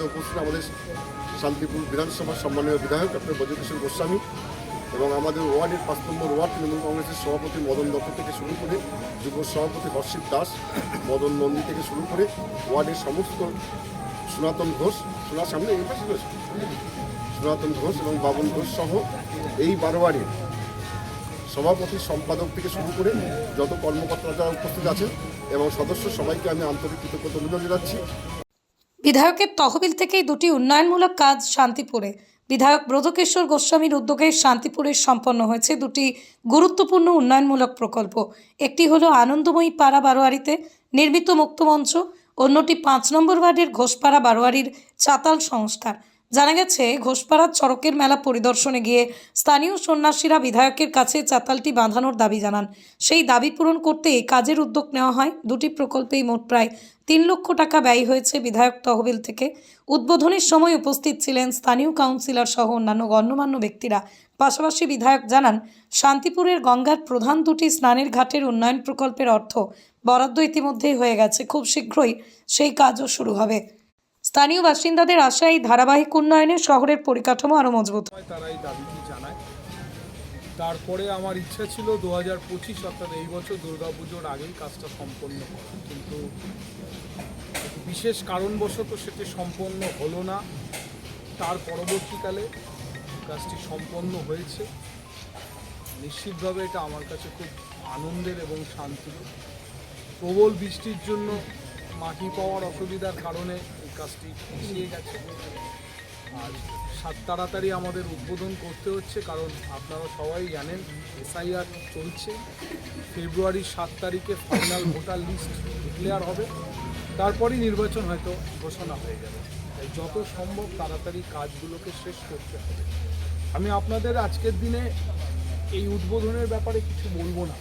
মধ্যে উপস্থিত আমাদের শান্তিপুর বিধানসভার সম্মানীয় বিধায়ক ডক্টর ব্রজকিশোর গোস্বামী এবং আমাদের ওয়ার্ডের পাঁচ নম্বর ওয়ার্ড তৃণমূল কংগ্রেসের সভাপতি মদন দত্ত থেকে শুরু করে যুব সভাপতি হর্ষিত দাস, মদন নন্দী থেকে শুরু করে ওয়ার্ডের সমস্ত সনাতন ঘোষ শোনার সামনে এই পাশে। সনাতন ঘোষ এবং বাবুল ঘোষ সহ এই বারোয়ারির সভাপতি সম্পাদক থেকে শুরু করে যত কর্মকর্তারা উপস্থিত আছেন এবং সদস্য সবাইকে আমি আন্তরিক কৃতজ্ঞতা অভিনন্দন জানাচ্ছি বিধায়কের তহবিল থেকেই দুটি উন্নয়নমূলক কাজ শান্তিপুরে। বিধায়ক ব্রধকেশ্বর গোস্বামীর উদ্যোগে শান্তিপুরে সম্পন্ন হয়েছে দুটি গুরুত্বপূর্ণ উন্নয়নমূলক প্রকল্প। একটি হলো আনন্দময়ী পাড়া বারোয়ারিতে নির্মিত মুক্তমঞ্চ অন্যটি পাঁচ নম্বর ওয়ার্ডের ঘোষপাড়া বারোয়ারির চাতাল সংস্কার। জানা গেছে ঘোষপাড়ার চড়কের মেলা পরিদর্শনে গিয়ে স্থানীয় সন্ন্যাসীরা বিধায়কের কাছে চাতালটি বাঁধানোর দাবি জানান। সেই দাবি পূরণ করতে কাজের উদ্যোগ নেওয়া হয়। দুটি প্রকল্পেই মোট প্রায় তিন লক্ষ টাকা ব্যয় হয়েছে বিধায়ক তহবিল থেকে। উদ্বোধনের সময় উপস্থিত ছিলেন স্থানীয় কাউন্সিলর সহ অন্যান্য গণ্যমান্য ব্যক্তিরা। পাশাপাশি বিধায়ক জানান, শান্তিপুরের গঙ্গার প্রধান দুটি স্নানের ঘাটের উন্নয়ন প্রকল্পের অর্থ বরাদ্দ ইতিমধ্যেই হয়ে গেছে। খুব শীঘ্রই সেই কাজও শুরু হবে। স্থানীয় বাসিন্দাদের আশা, এই ধারাবাহিক উন্নয়নে শহরের পরিকাঠামো আরও মজবুত। হয়, তারা এই দাবিটি জানায়? তারপরে আমার ইচ্ছা ছিল দু হাজার পঁচিশ, অর্থাৎ এই বছর দুর্গাপুজোর আগেই কাজটা সম্পন্ন করা। কিন্তু বিশেষ কারণবশত সেটি সম্পন্ন হলো না। তার পরবর্তীকালে কাজটি সম্পন্ন হয়েছে। নিশ্চিতভাবে এটা আমার কাছে খুব আনন্দের এবং শান্তির। প্রবল বৃষ্টির জন্য মাটি পাওয়ার অসুবিধার কারণে কাজটি পিছিয়ে গেছে। আর সাত তাড়াতাড়ি আমাদের উদ্বোধন করতে হচ্ছে, কারণ আপনারা সবাই জানেন এসআইআর চলছে। ফেব্রুয়ারির সাত তারিখে ফাইনাল ভোটার লিস্ট ডিক্লেয়ার হবে। তারপরই নির্বাচন হয়তো ঘোষণা হয়ে যাবে। তাই যত সম্ভব তাড়াতাড়ি কাজগুলোকে শেষ করতে হবে। আমি আপনাদের আজকের দিনে এই উদ্বোধনের ব্যাপারে কিছু বলব না।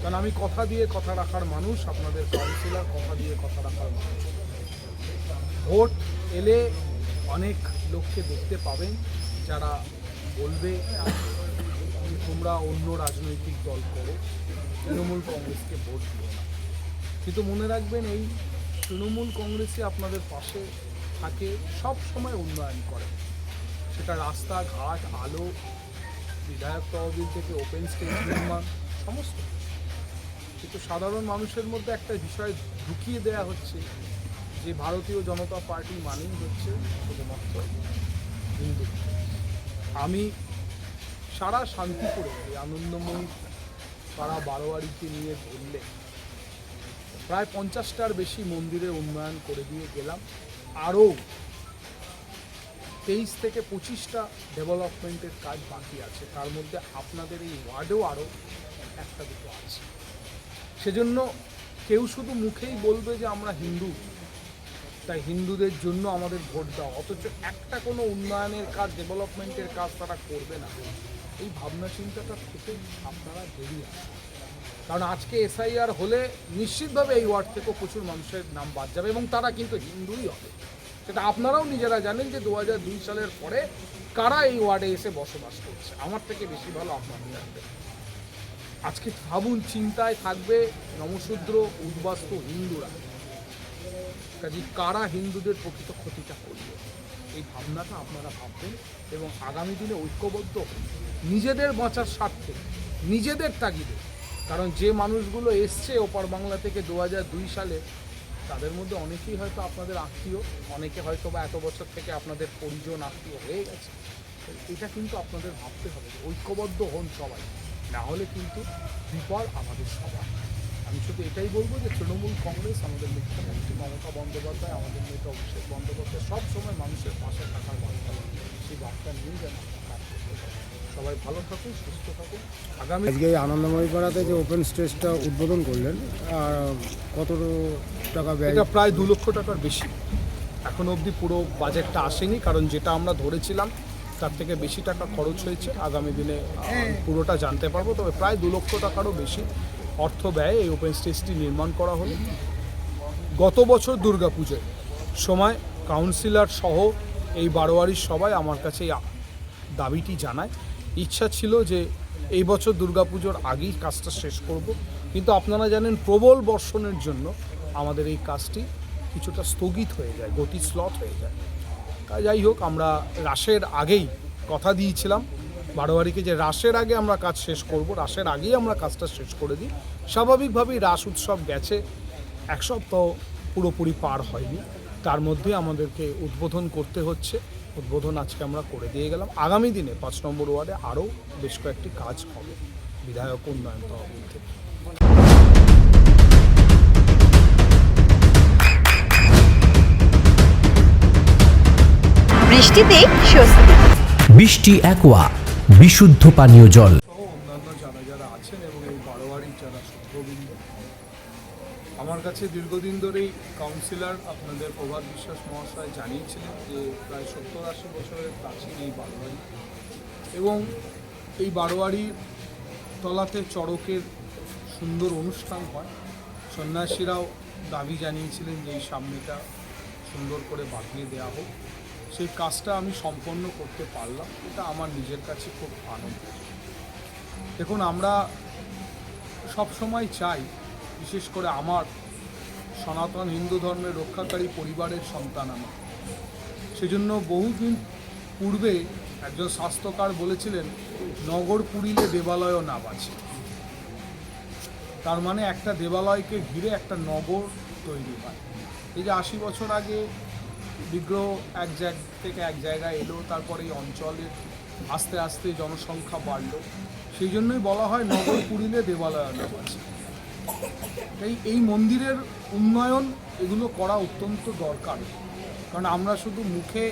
কারণ আমি কথা দিয়ে কথা রাখার মানুষ, আপনাদের কাউন্সিলর, কথা দিয়ে কথা রাখার মানুষ। ভোট এলে অনেক লোককে দেখতে পাবেন, যারা বলবে তোমরা অন্য রাজনৈতিক দল করো, তৃণমূল কংগ্রেসকে ভোট দিও না। কিন্তু মনে রাখবেন, এই তৃণমূল কংগ্রেসই আপনাদের পাশে থাকে, সব সময় উন্নয়ন করে। সেটা রাস্তাঘাট, আলো, বিধায়ক তহবিল থেকে ওপেন স্টেজ নির্মাণ, সমস্ত। কিন্তু সাধারণ মানুষের মধ্যে একটা বিষয় ঢুকিয়ে দেয়া হচ্ছে যে ভারতীয় জনতা পার্টি মানেই হচ্ছে শুধুমাত্র হিন্দু। আমি সারা শান্তিপুরে, এই আনন্দময়ী পাড়া বারোয়ারিকে নিয়ে ঘুরলে প্রায় পঞ্চাশটার বেশি মন্দিরের উন্নয়ন করে দিয়ে গেলাম। আরও তেইশ থেকে পঁচিশটা ডেভেলপমেন্টের কাজ বাকি আছে। তার মধ্যে আপনাদের এই ওয়ার্ডেও আরও একটা দুটো আছে। সেজন্য কেউ শুধু মুখেই বলবে যে আমরা হিন্দু। তাই হিন্দুদের জন্য আমাদের ভোট দাও। অথচ একটা কোনো উন্নয়নের কাজ ডেভেলপমেন্টের কাজ তারা করবে না। এই ভাবনা চিন্তাটা থেকে আপনারা বেরিয়ে আসুন। কারণ আজকে এসআইআর হলে নিশ্চিতভাবে এই ওয়ার্ড থেকেও প্রচুর মানুষের নাম বাদ যাবে এবং তারা কিন্তু হিন্দুই হবে। সেটা আপনারাও নিজেরা জানেন যে দু সালের পরে কারা এই ওয়ার্ডে এসে বসবাস করছে। আমার থেকে বেশি ভালো আপনারা জানবেন আজকে ভাবুন, চিন্তায় থাকবে নমশূদ্র, উদ্বাস্ত হিন্দুরা। কাজে কারা হিন্দুদের প্রকৃত ক্ষতিটা করবে? এই ভাবনাটা আপনারা ভাববেন এবং আগামী দিনে ঐক্যবদ্ধ। নিজেদের বাঁচার স্বার্থে, নিজেদের তাগিদে। কারণ যে মানুষগুলো এসছে ওপার বাংলা থেকে দু দুই সালে, তাদের মধ্যে অনেকেই হয়তো আপনাদের আত্মীয়, অনেকে হয়তো বা এত বছর থেকে আপনাদের পরিজন, আত্মীয় হয়ে গেছে। এটা কিন্তু আপনাদের ভাবতে হবে ঐক্যবদ্ধ হন সবাই। না হলে কিন্তু বিপদ আমাদের সবার। আমি শুধু এটাই বলব যে তৃণমূল কংগ্রেস আমাদের মুখ্যমন্ত্রী মমতা বন্দ্যোপাধ্যায় আমাদের নেতা অভিষেক বন্দ্যোপাধ্যায় সব সময় মানুষের পাশে থাকার বার্তা সেই বার্তা নিয়ে যেন সবাই ভালো থাকুন সুস্থ থাকুন। আগামী আজকে আনন্দময়ী পাড়াতে যে ওপেন স্টেজটা উদ্বোধন করলেন আর কত টাকা ব্যয়? এটা প্রায় দু লক্ষ টাকার বেশি। এখন অবধি পুরো বাজেটটা আসেনি কারণ যেটা আমরা ধরেছিলাম তার থেকে বেশি টাকা খরচ হয়েছে। আগামী দিনে পুরোটা জানতে পারব তবে প্রায় দু লক্ষ টাকারও বেশি। অর্থ ব্যয়ে এই ওপেন স্টেজটি নির্মাণ করা হলো। গত বছর দুর্গাপুজোয় সময় কাউন্সিলর সহ এই বারোয়ারির সবাই আমার কাছে এই দাবিটি জানায়। ইচ্ছা ছিল যে এই বছর দুর্গাপুজোর আগেই কাজটা শেষ করব। কিন্তু আপনারা জানেন, প্রবল বর্ষণের জন্য আমাদের এই কাজটি কিছুটা স্থগিত হয়ে যায়, গতি স্লথ হয়ে যায়। যাই হোক, আমরা রাসের আগেই কথা দিয়েছিলাম। বারোয়ারিকে যে রাসের আগে আমরা কাজ শেষ করব রাসের আগেই আমরা কাজটা শেষ করে দিই। স্বাভাবিকভাবেই রাস উৎসব গেছে এক সপ্তাহ পুরোপুরি পার হয়নি। তার মধ্যে আমাদেরকে উদ্বোধন করতে হচ্ছে। উদ্বোধন আজকে আমরা করে দিয়ে গেলাম। আগামী দিনে পাঁচ নম্বর ওয়ার্ডে আরও বেশ কয়েকটি কাজ হবে বিধায়ক উন্নয়ন তহবিল থেকে বৃষ্টিতে স্বস্তি। বৃষ্টি অ্যাকোয়া বিশুদ্ধ পানীয় জল। অন্যান্য যারা যারা আছেন এবং এই আমার কাছে দীর্ঘদিন ধরেই কাউন্সিলর আপনাদের প্রভাত বিশ্বাস মহাশয় জানিয়েছিলেন যে প্রায় সত্তর আশি বছরের প্রাচীন এই বারোয়ারি এবং এই বারোয়ারির তলাতে চড়কের সুন্দর অনুষ্ঠান হয়। সন্ন্যাসীরাও দাবি জানিয়েছিলেন যে এই সামনেটা সুন্দর করে বাঁধিয়ে দেওয়া হোক। সেই কাজটা আমি সম্পন্ন করতে পারলাম, এটা আমার নিজের কাছে খুব আনন্দ। দেখুন, আমরা সব সময় চাই, বিশেষ করে আমার সনাতন হিন্দু ধর্মের রক্ষাকারী পরিবারের সন্তান আমার। সেজন্য বহুদিন পূর্বে একজন স্বাস্থ্যকার বলেছিলেন, নগর পুরিলে দেবালয় না বাঁচে তার মানে একটা দেবালয়কে ঘিরে একটা নগর তৈরি হয়। এই যে আশি বছর আগে বিগ্রহ এক জায়গা থেকে এক জায়গায় এলো, তারপরে এই অঞ্চলের আস্তে আস্তে জনসংখ্যা বাড়লো। সেই জন্যই বলা হয় নগর পুরিলে দেবালয় না বাঁচে এই মন্দিরের উন্নয়ন, এগুলো করা অত্যন্ত দরকার। কারণ আমরা শুধু মুখে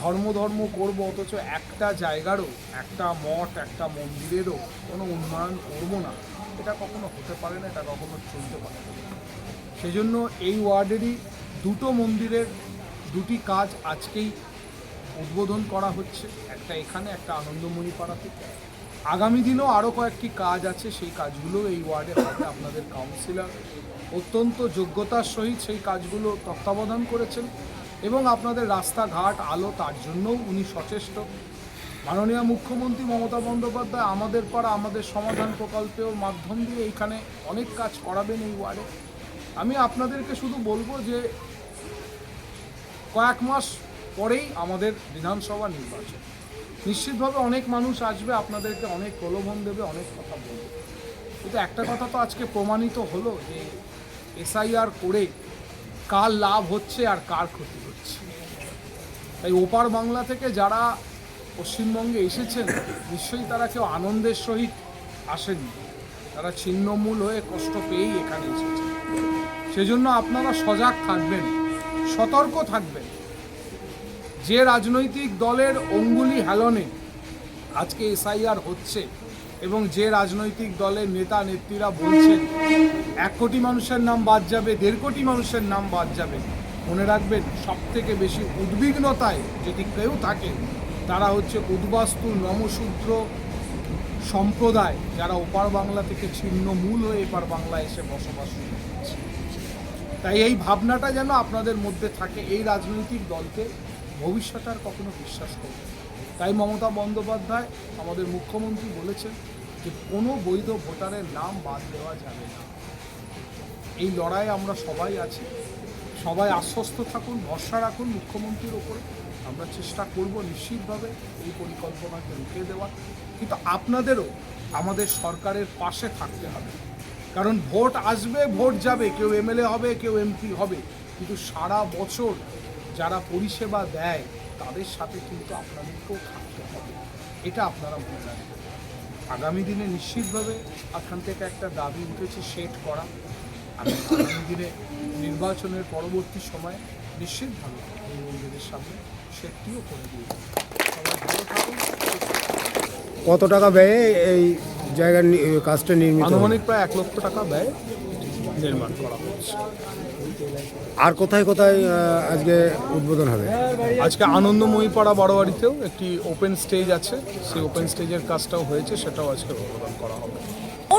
ধর্ম ধর্ম করব, অথচ একটা জায়গারও, একটা মঠ, একটা মন্দিরেরও কোনো উন্নয়ন করব না। এটা কখনো হতে পারে না, এটা কখনো চলতে পারে না। সেই জন্য এই ওয়ার্ডেরই দুটো মন্দিরের দুটি কাজ আজকেই উদ্বোধন করা হচ্ছে, একটা এখানে, একটা আনন্দমণি পাড়াতে আগামী দিনেও আরও কয়েকটি কাজ আছে, সেই কাজগুলো এই ওয়ার্ডে হবে। আপনাদের কাউন্সিলর অত্যন্ত যোগ্যতার সহিত সেই কাজগুলো তত্ত্বাবধান করেছেন এবং আপনাদের রাস্তাঘাট, আলো, তার জন্যও উনি সচেষ্ট। মাননীয় মুখ্যমন্ত্রী মমতা বন্দ্যোপাধ্যায় আমাদের পাড়া, আমাদের সমাধান প্রকল্পের মাধ্যম দিয়ে এইখানে অনেক কাজ করাবেন এই ওয়ার্ডে। আমি আপনাদেরকে শুধু বলব যে কয়েক মাস পরেই আমাদের বিধানসভা নির্বাচন। নিশ্চিতভাবে অনেক মানুষ আসবে, আপনাদেরকে অনেক প্রলোভন দেবে, অনেক কথা বলবে। কিন্তু একটা কথা তো আজকে প্রমাণিত হলো যে এসআইআর করে কার লাভ হচ্ছে আর কার ক্ষতি হচ্ছে। তাই ওপার বাংলা থেকে যারা পশ্চিমবঙ্গে এসেছেন, নিশ্চয়ই তারা কেউ আনন্দের সহিত আসেননি। তারা ছিন্নমূল হয়ে কষ্ট পেয়েই এখানে এসেছেন। সেজন্য আপনারা সজাগ থাকবেন। সতর্ক থাকবেন যে রাজনৈতিক দলের অঙ্গুলি হেলনে আজকে এসআইআর হচ্ছে এবং যে রাজনৈতিক দলের নেতা নেত্রীরা বলছেন, এক কোটি মানুষের নাম বাদ যাবে, দেড় কোটি মানুষের নাম বাদ যাবে, মনে রাখবেন সব থেকে বেশি উদ্বিগ্নতায় যদি কেউ থাকে, তারা হচ্ছে উদ্বাস্তু নমশূদ্র সম্প্রদায়, যারা ওপার বাংলা থেকে ছিন্ন মূল হয়ে এপার বাংলায় এসে বসবাস করছে। তাই এই ভাবনাটা যেন আপনাদের মধ্যে থাকে, এই রাজনৈতিক দলকে ভবিষ্যতে আর কখনো বিশ্বাস করবে তাই মমতা বন্দ্যোপাধ্যায় আমাদের মুখ্যমন্ত্রী বলেছেন যে, কোনো বৈধ ভোটারের নাম বাদ দেওয়া যাবে না। এই লড়াই আমরা সবাই আছি। সবাই আশ্বস্ত থাকুন, ভরসা রাখুন মুখ্যমন্ত্রীর ওপরে। আমরা চেষ্টা করব নিশ্চিতভাবে এই পরিকল্পনাকে রুখে দেওয়ার। কিন্তু আপনাদেরও আমাদের সরকারের পাশে থাকতে হবে। কারণ ভোট আসবে, ভোট যাবে, কেউ এমএলএ হবে, কেউ এমপি হবে। কিন্তু সারা বছর যারা পরিষেবা দেয়, তাদের সাথে কিন্তু আপনাদেরকেও থাকতে হবে। এটা আপনারা মনে রাখবেন। আগামী দিনে নিশ্চিতভাবে এখান থেকে একটা দাবি উঠেছে, সেট করা। আমি আগামী দিনে নির্বাচনের পরবর্তী সময়ে নিশ্চিতভাবে এই মন্দিরের সামনে সেটটিও করে দিয়ে কত টাকা ব্যয়ে এই জায়গার কাজটা নির্মিত? আনুমানিক প্রায় এক লক্ষ টাকা ব্যয় নির্মাণ করা হচ্ছে। আর কোথায় কোথায় আহ, আজকে উদ্বোধন হবে? আজকে আনন্দময়ী পাড়া বারোয়ারিতেও একটি ওপেন স্টেজ আছে। সেই ওপেন স্টেজের কাজটাও হয়েছে সেটাও আজকে উদ্বোধন করা হবে।